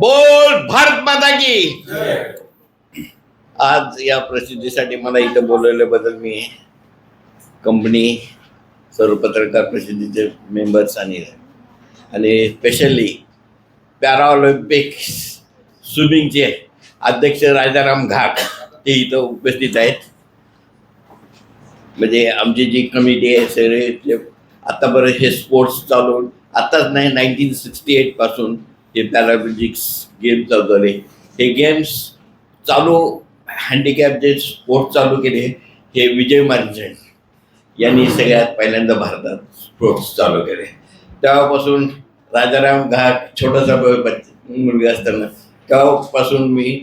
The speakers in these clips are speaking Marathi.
बोल भारत माता की. आज या प्रसिद्धीसाठी मला इथं बोलवल्याबद्दल मी. कंपनी सर्व पत्रकार प्रसिद्धीचे मेंबर्स आणि आणि स्पेशली पॅरा ऑलिम्पिक स्विमिंगचे अध्यक्ष राजाराम घाट ते इथं उपस्थित आहेत. म्हणजे आमची जी कमिटी आहे सगळे आतापर्यंत हे स्पोर्ट्स चालवून आत्ताच नाही नाईन्टीन सिक्स्टी एट जे हे पॅरालिम्पिक्स गेम चालू झाले हे गेम्स चालू हँडिकॅप जे स्पोर्ट चालू केले हे विजय मार्जन यांनी सगळ्यात पहिल्यांदा भारतात स्पोर्ट्स चालू केले. तेव्हापासून राजाराम घाट छोटासा मुलगा असताना तेव्हापासून मी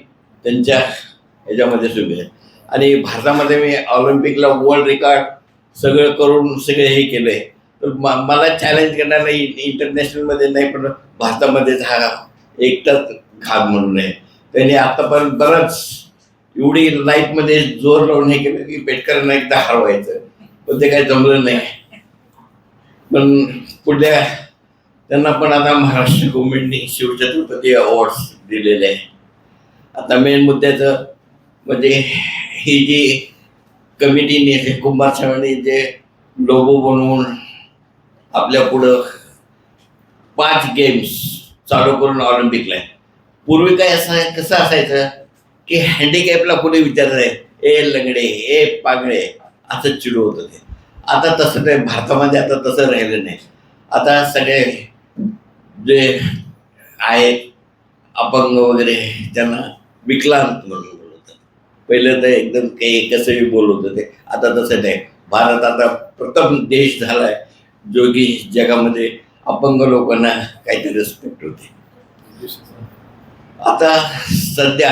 त्यांच्या ह्याच्यामध्ये सुरू आहे आणि भारतामध्ये मी ऑलिम्पिकला वर्ल्ड रेकॉर्ड सगळं करून सगळे हे केलं. आहे मला चॅलेंज करणार नाही इंटरनॅशनलमध्ये नाही पण भारतामध्येच हा एकटाच घाग म्हणून आहे. त्यांनी आतापर्यंत बरंच एवढी लाईफमध्ये जोर लावून हे केलं की पेटकरांना एकदा हरवायचं. पण ते काही जमलं नाही. पण पुढल्या त्यांना पण आता महाराष्ट्र गव्हर्नमेंटने शिवछत्रपती अवॉर्ड्स दिलेले आहे आता मेन मुद्द्याचं म्हणजे ही जी कमिटीने कुंभार कुंभारसाहेबांनी जे लोगो बनवून आपल्या पुढं पाच गेम्स चालू करून ऑलिम्पिकला आहे. पूर्वी काय असं कसं असायचं की हँडिकॅपला कोणी विचारत आहे ए लंगडे ए पागडे असं चिडू होतं ते आता तसं ते भारतामध्ये आता तसं राहिलं नाही. आता सगळे जे आहेत अपंग वगैरे त्यांना विकलांग म्हणून बोलवतात. पहिलं तर एकदम काही कसंही बोलत होते. आता तसं नाही. भारत आता प्रथम देश झालाय. आहे जोगी जगामध्ये अपंग लोकांना काहीतरी रिस्पेक्ट होते आता सध्या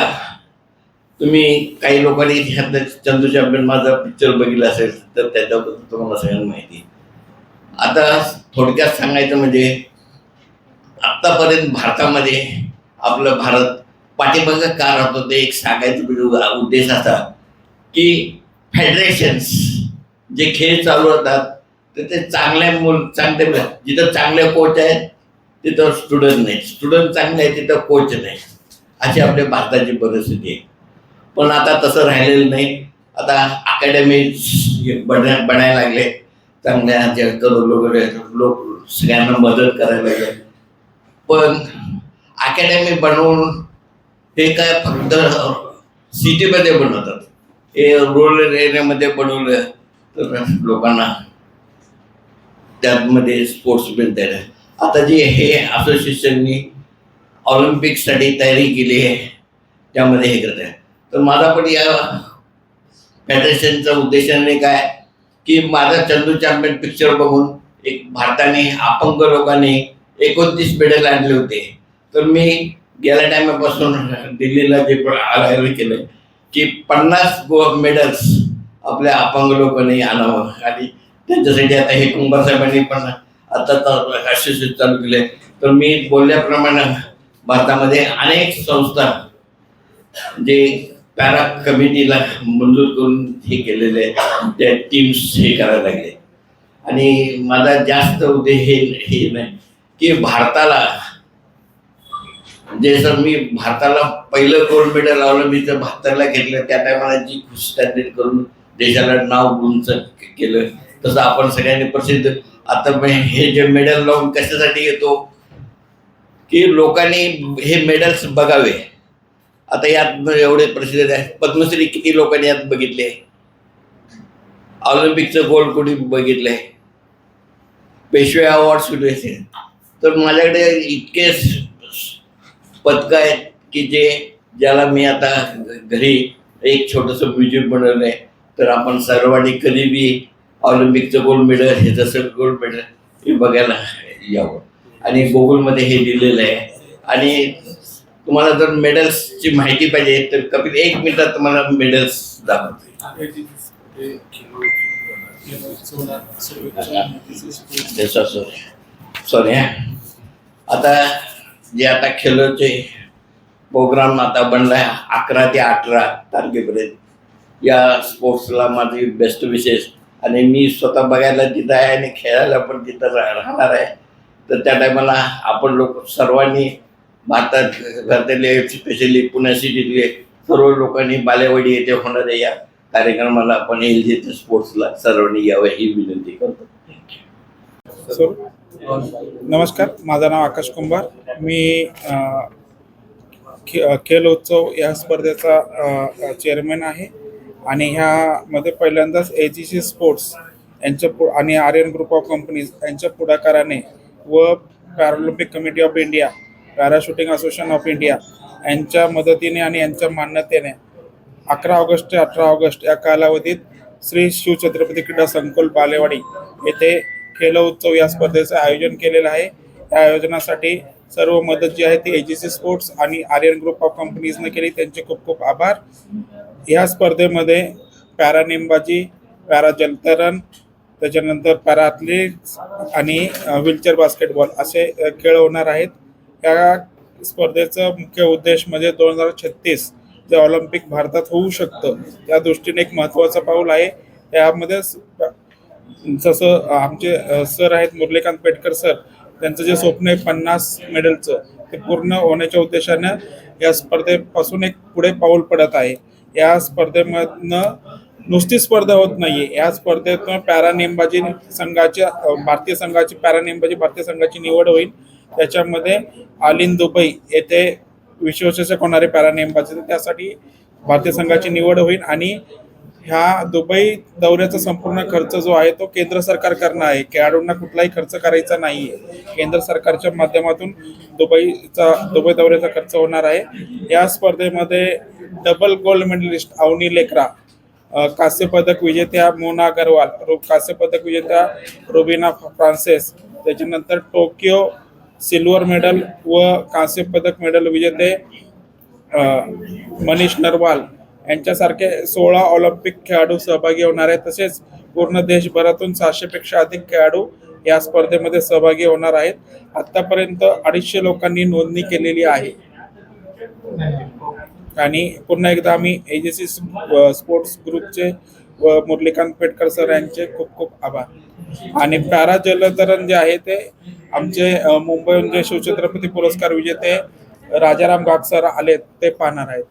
तुम्ही काही लोकांनी ह्या चंदू चॅम्पियन माझा पिक्चर बघितला असेल तर त्याच्याबद्दल तुम्हाला सगळ्यांना माहिती आहे. आता थोडक्यात सांगायचं म्हणजे आत्तापर्यंत भारतामध्ये आपलं भारत पाठीमागं का राहतो ते एक सांगायचं म्हणजे उद्देश असा की फेडरेशन्स जे खेळ चालू होतात तर ते चांगले मुल चांगले जिथं चांगले कोच आहेत तिथं स्टुडंट नाही स्टुडंट चांगले आहेत तिथं कोच नाही अशी आपल्या भारताची परिस्थिती आहे. पण आता तसं राहिलेलं नाही. आता अकॅडमी बना बनायला लागले. चांगल्या जे लोक सगळ्यांना मदत करायला लागले. पण अकॅडमी बनवून हे काय फक्त सिटीमध्ये बनवतात. हे रुरल एरियामध्ये बनवलं तर लोकांना त्यामध्ये स्पोर्ट्स मिळतात आता जे हे असोसिएशननी ऑलिम्पिकसाठी तयारी केली आहे त्यामध्ये हे करत आहे. तर माझा पण या फेडरेशनचा उद्देशाने काय की माझा चंदू चॅम्पियन पिक्चर बघून एक भारताने अपंग लोकांनी एकोणतीस मेडल आणले होते. तर मी गेल्या टायमापासून दिल्लीला जे पण केलं की पन्नास गो मेडल्स आपल्या अपंग लोकांनी आणावं. आणि त्याच्यासाठी आता हे कुंभार साहेबांनी पण आता तर चालू केले. तर मी बोलल्याप्रमाणे भारतामध्ये अनेक संस्था जे पॅरा कमिटीला मंजूर करून हे केलेले आहे, त्या टीम्स हे करायला लागले. आणि माझा जास्त उद्देश हे हे नाही की भारताला म्हणजे जे सर मी भारताला पहिलं गोल्ड मेडल लावलं मी तर भारताला घेतलं. त्या टायमाला जी स्टँडर्ड करून देशाला नाव उंच केलं. तसं आपण सगळ्यांनी प्रसिद्ध. आता हे जे मेडल लावून कशासाठी येतो? की लोकांनी हे मेडल्स बघावे. आता यात एवढे प्रसिद्ध आहे पद्मश्री किती लोकांनी यात बघितले? ऑलिम्पिकचं गोल्ड कोणी बघितलंय पेशवे अवॉर्ड सुरू आहे तर माझ्याकडे इतके पदक आहेत की जे ज्याला मी आता घरी एक छोटंसं म्युझियम बनवलं आहे तर आपण सर्वांनी कधी बी ऑलिम्पिकचं गोल्ड मेडल हे जसं गोल्ड मेडल हे बघायला यावं. आणि गुगलमध्ये हे दिलेलं आहे. आणि तुम्हाला जर मेडल्सची माहिती पाहिजे तर कपिल एक मिनिटात तुम्हाला मेडल्स दाखवते. सॉरी आता जे आता खेळचे प्रोग्राम आता बनलाय अकरा ते अठरा तारखेपर्यंत. या स्पोर्ट्सला माझी बेस्ट विशेष आणि मी स्वतः बघायला तिथं आहे आणि खेळायला पण तिथं रा- राहणार आहे तर त्या टायमाला आपण लोक सर्वांनी भारतात भारतातले स्पेशली पुणे सिटीतले सर्व लोकांनी बालेवाडी येथे होणाऱ्या या कार्यक्रमाला आपण एल जे स्पोर्ट्सला सर्वांनी यावं ही विनंती करतो. सर नमस्कार. माझं नाव आकाश कुंभार. मी खेलोत्सव खेल उत्सव या स्पर्धेचा चेअरमॅन आहे. आणि ह्यामध्ये पहिल्यांदाच ए जी सी स्पोर्ट्स यांच्या पु आणि आर्यन ग्रुप ऑफ कंपनीज यांच्या पुढाकाराने व Paralympic committee of India para shooting association of India यांच्या मदतीने आणि यांच्या मान्यतेने अकरा ऑगस्ट ते अठरा ऑगस्ट या कालावधीत श्री शिवछत्रपती क्रीडा संकुल बालेवाडी येथे खेल उत्सव या स्पर्धेचं आयोजन केलेलं आहे. या आयोजनासाठी सर्व मदत जी आहे ती ए जी सी स्पोर्ट्स आणि आर्यन ग्रुप ऑफ कंपनीजने केली. त्यांचे खूप खूप आभार. या स्पर्धेमध्ये पॅरा नेमबाजी पॅरा जलतरण त्याच्यानंतर पॅरा ॲथलीट्स आणि व्हीलचेअर बास्केटबॉल असे खेळ होणार आहेत. या स्पर्धेचा मुख्य उद्देश म्हणजे दोन हजार छत्तीस जे ऑलिम्पिक भारतात होऊ शकतं त्या दृष्टीने एक महत्त्वाचं पाऊल आहे. यामध्ये जसं आमचे सर आहेत मुरलीकांत पेटकर सर त्यांचं जे स्वप्न आहे पन्नास मेडलचं ते पूर्ण होण्याच्या उद्देशानं या स्पर्धेपासून एक पुढे पाऊल पडत आहे. या स्पर्धेमधनं नुसती स्पर्धा होत नाहीये. या स्पर्धेतनं पॅरा नेमबाजी संघाच्या भारतीय संघाची पॅरा नेमबाजी भारतीय संघाची निवड होईल. त्याच्यामध्ये आलिन दुबई येथे विश्वचषक होणारे पॅरा नेमबाजी त्यासाठी भारतीय संघाची निवड होईल आणि ह्या दुबई दौऱ्याचा संपूर्ण खर्च जो आहे तो केंद्र सरकार करणं आहे. खेळाडूंना कुठलाही खर्च करायचा नाही आहे केंद्र सरकारच्या माध्यमातून दुबईचा दुबई दौऱ्याचा खर्च होणार आहे. या स्पर्धेमध्ये double gold medallist Avani Lekhara अ, कांस्य पदक विजेत्या मोना अगरवाल रो कांस्य पदक विजेत्या रुबिना फ्रान्सेस त्याच्यानंतर टोकियो सिल्वर मेडल व कांस्य पदक मेडल विजेते मनीष नरवाल यांच्यासारखे सोळा ऑलिम्पिक खेळाडू सहभागी होणार आहेत. तसेच पूर्ण देशभरातून सहाशेपेक्षा अधिक खेळाडू या स्पर्धेमध्ये सहभागी होणार आहेत. आतापर्यंत अडीचशे लोकांनी नोंदणी केलेली आहे. आणि पुन्हा एकदा आम्ही एजेसी स्पोर्ट्स ग्रुपचे व मुरलीकांत पेटकर सर यांचे खूप खूप आभार. आणि पॅरा जलतरण जे आहे ते आमचे मुंबईहून जे शिवछत्रपती पुरस्कार विजेते राजाराम गाग सर आले ते पाहणार आहेत.